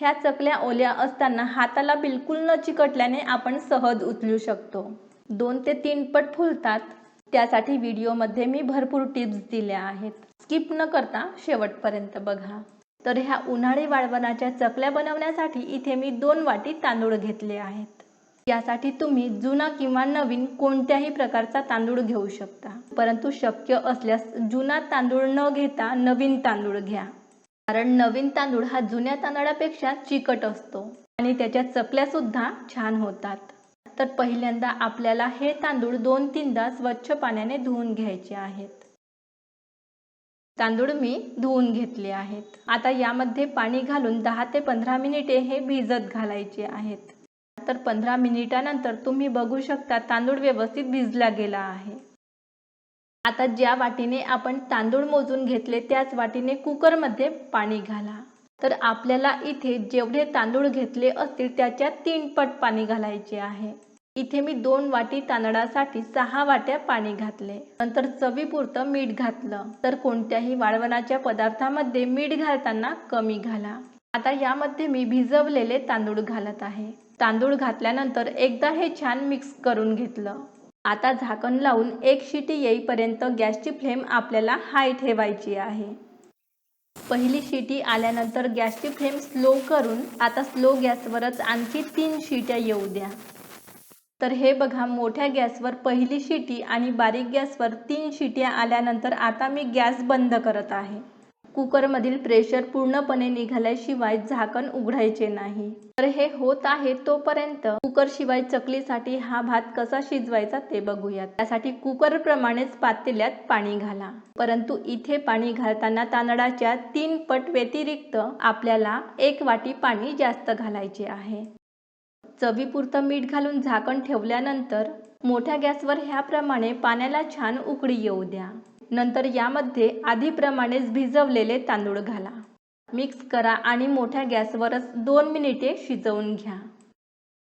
ह्या चकल्या ओल्या असताना हाताला बिलकुल न चिकटल्याने आपण सहज उचलू शकतो. दोन ते तीन पट फुलतात. त्यासाठी व्हिडिओमध्ये मी भरपूर टिप्स दिल्या आहेत. स्किप न करता शेवटपर्यंत बघा. तर ह्या उन्हाळी वाळवणाच्या चकल्या बनवण्यासाठी इथे मी दोन वाटी तांदूळ घेतले आहेत. यासाठी तुम्ही जुना किंवा नवीन कोणत्याही प्रकारचा तांदूळ घेऊ शकता. परंतु शक्य असल्यास जुना तांदूळ न घेता नवीन तांदूळ घ्या. कारण नवीन तांदूळ हा जुन्या तांदळापेक्षा चिकट असतो आणि त्याच्या चकल्या सुद्धा छान होतात. तर पहिल्यांदा आपल्याला हे तांदूळ दोन तीनदा स्वच्छ पाण्याने धुवून घ्यायचे आहेत. तांदूळ मी धुवून घेतले आहेत. आता यामध्ये पाणी घालून दहा ते पंधरा मिनिटे हे भिजत घालायचे आहेत. तर पंधरा मिनिटानंतर तुम्ही बघू शकता तांदूळ व्यवस्थित भिजला गेला आहे. आता ज्या वाटीने आपण तांदूळ मोजून घेतले त्याच वाटीने कुकरमध्ये पाणी घाला. तर आपल्याला इथे जेवढे तांदूळ घेतले असतील त्याच्या तीन पट पाणी घालायचे आहे. इथे मी दोन वाटी तांदळासाठी सहा वाट्या पाणी घातले. नंतर चवीपुरतं मीठ घातलं. तर कोणत्याही वाळवणाच्या पदार्थामध्ये मीठ घालताना कमी घाला. आता यामध्ये मी भिजवलेले तांदूळ घालत आहे. तांदूळ घातल्यानंतर एकदा हे छान मिक्स करून घेतलं. आता झाकण लावून एक शिटी येईपर्यंत गॅसची फ्लेम आपल्याला हाय ठेवायची आहे. पहिली शिटी आल्यानंतर गॅसची फ्लेम स्लो करून आता स्लो गॅसवरच आणखी तीन शिट्या येऊ द्या. तर हे बघा मोठ्या गॅसवर पहिली शिटी आणि बारीक गॅसवर तीन शिट्या आल्यानंतर आता मी गॅस बंद करत आहे. कुकरमधील प्रेशर पूर्णपणे निघाल्याशिवाय झाकण उघडायचे नाही. तर हे होत आहे तोपर्यंत कुकर शिवाय चकलीसाठी हा भात कसा शिजवायचा ते बघूयात. त्यासाठी कुकर प्रमाणेच पातेल्यात पाणी घाला. परंतु इथे पाणी घालताना तांदळाच्या तीन पट व्यतिरिक्त आपल्याला एक वाटी पाणी जास्त घालायचे आहे. चवीपुरतं मीठ घालून झाकण ठेवल्यानंतर मोठ्या गॅसवर ह्याप्रमाणे पाण्याला छान उकळी येऊ द्या. नंतर यामध्ये आधीप्रमाणेच भिजवलेले तांदूळ घाला. मिक्स करा आणि मोठ्या गॅसवरच दोन मिनिटे शिजवून घ्या.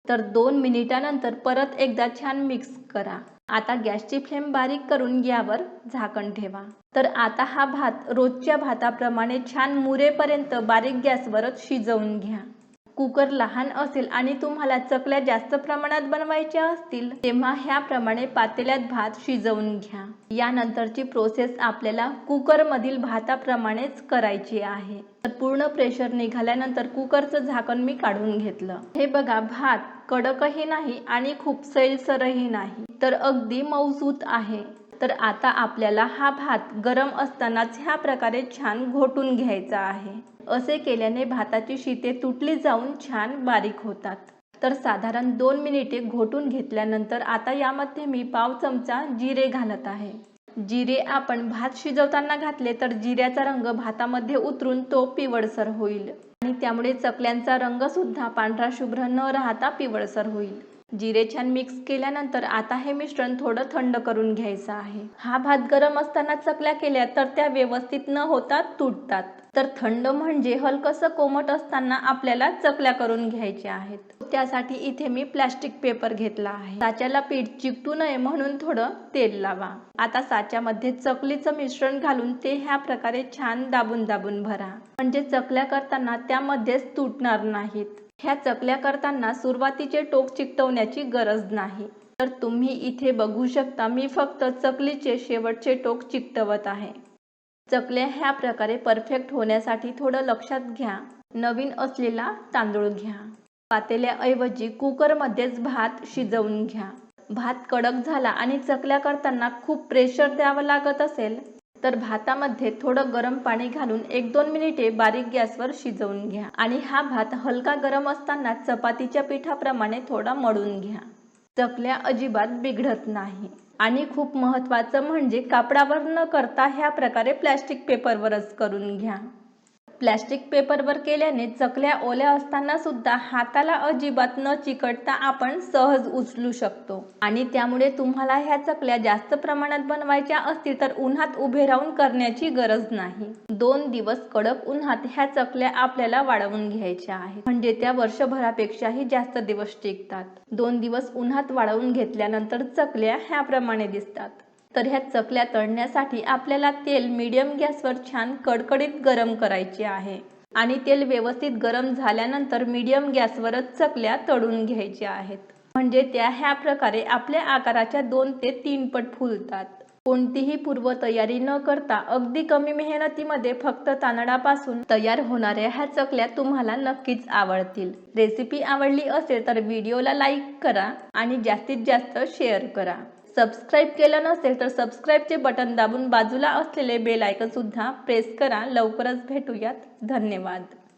तर दोन मिनिटानंतर परत एकदा छान मिक्स करा. आता गॅसची फ्लेम बारीक करून यावर झाकण ठेवा. तर आता हा भात रोजच्या भाताप्रमाणे छान मुरेपर्यंत बारीक गॅसवरच शिजवून घ्या. कुकर लहान असेल आणि तुम्हाला चकल्या जास्त प्रमाणात बनवायच्या असतील तेव्हा ह्याप्रमाणे पातेल्यात भात शिजवून घ्या. यानंतरची प्रोसेस आपल्याला कुकरमधील भाताप्रमाणेच करायची आहे. तर पूर्ण प्रेशर निघाल्यानंतर कुकरचं झाकण मी काढून घेतलं. हे बघा भात कडकही नाही आणि खूप सैलसरही नाही. तर अगदी मौसूत आहे. तर आता आपल्याला हा भात गरम असतानाच ह्या प्रकारे छान घोटून घ्यायचा आहे. असे केल्याने भाताची शिते तुटली जाऊन छान बारीक होतात. तर साधारण दोन मिनिटे घोटून घेतल्यानंतर आता यामध्ये मी पाव चमचा जिरे घालत आहे. जिरे आपण भात शिजवताना घातले तर जिऱ्याचा रंग भातामध्ये उतरून तो पिवळसर होईल. आणि त्यामुळे चकल्यांचा रंग सुद्धा पांढरा शुभ्र न राहता पिवळसर होईल. जिरे छान मिक्स केल्यानंतर आता हे मिश्रण थोडं थंड करून घ्यायचं आहे. हा भात गरम असताना चकल्या केल्या तर त्या व्यवस्थित न होता तुटतात. तर थंड म्हणजे हलकसं कोमट असताना आपल्याला चकल्या करून घ्यायच्या आहेत. त्यासाठी इथे मी प्लास्टिक पेपर घेतला आहे. साच्याला पीठ चिकटू नये म्हणून थोडं तेल लावा. आता साच्यामध्ये चकलीचं मिश्रण घालून ते ह्या प्रकारे छान दाबून दाबून भरा. म्हणजे चकल्या करताना त्यामध्येच तुटणार नाहीत. ह्या चकल्या करताना सुरुवातीचे टोक चिकटवण्याची गरज नाही. तर तुम्ही इथे बघू शकता मी फक्त चकलीचे शेवटचे टोक चिकटवत आहे. चकल्या ह्या प्रकारे परफेक्ट होण्यासाठी थोडं लक्षात घ्या. नवीन असलेला तांदूळ घ्या. पातेल्याऐवजी कुकरमध्येच भात शिजवून घ्या. भात कडक झाला आणि चकल्या करताना खूप प्रेशर द्यावं लागत असेल तर भातामध्ये थोडं गरम पाणी घालून एक दोन मिनिटे बारीक गॅसवर शिजवून घ्या. आणि हा भात हलका गरम असताना चपातीच्या पिठाप्रमाणे थोडा मळून घ्या. चकल्या अजिबात बिघडत नाही. आणि खूप महत्त्वाचं म्हणजे कापडावर न करता ह्या प्रकारे प्लॅस्टिक पेपरवरच करून घ्या. प्लॅस्टिक पेपरवर केल्याने चकल्या ओल्या असताना सुद्धा हाताला अजिबात न चिकटता आपण सहज उचलू शकतो. आणि त्यामुळे तुम्हाला ह्या चकल्या जास्त प्रमाणात बनवायच्या असतील तर उन्हात उभे राहून करण्याची गरज नाही. दोन दिवस कडक उन्हात ह्या चकल्या आपल्याला वाळवून घ्यायच्या आहेत. म्हणजे त्या वर्षभरापेक्षाही जास्त दिवस टिकतात. दोन दिवस उन्हात वाळवून घेतल्यानंतर चकल्या ह्याप्रमाणे दिसतात. तर ह्या चकल्या तळण्यासाठी आपल्याला तेल मीडियम गॅसवर छान कडकडीत गरम करायचे आहे. आणि तेल व्यवस्थित गरम झाल्यानंतर मीडियम गॅसवरच चकल्या तळून घ्यायच्या आहेत. म्हणजे त्या ह्या प्रकारे आपल्या आकाराच्या दोन ते तीन पट फुलतात. कोणतीही पूर्वतयारी न करता अगदी कमी मेहनतीमध्ये फक्त तांदळापासून तयार होणाऱ्या ह्या चकल्या तुम्हाला नक्कीच आवडतील. रेसिपी आवडली असेल तर व्हिडिओला लाईक करा आणि जास्तीत जास्त शेअर करा. सबस्क्राईब केलं नसेल तर सबस्क्राईबचे बटन दाबून बाजूला असलेले बेल आयकन सुद्धा प्रेस करा. लवकरच भेटूयात. धन्यवाद.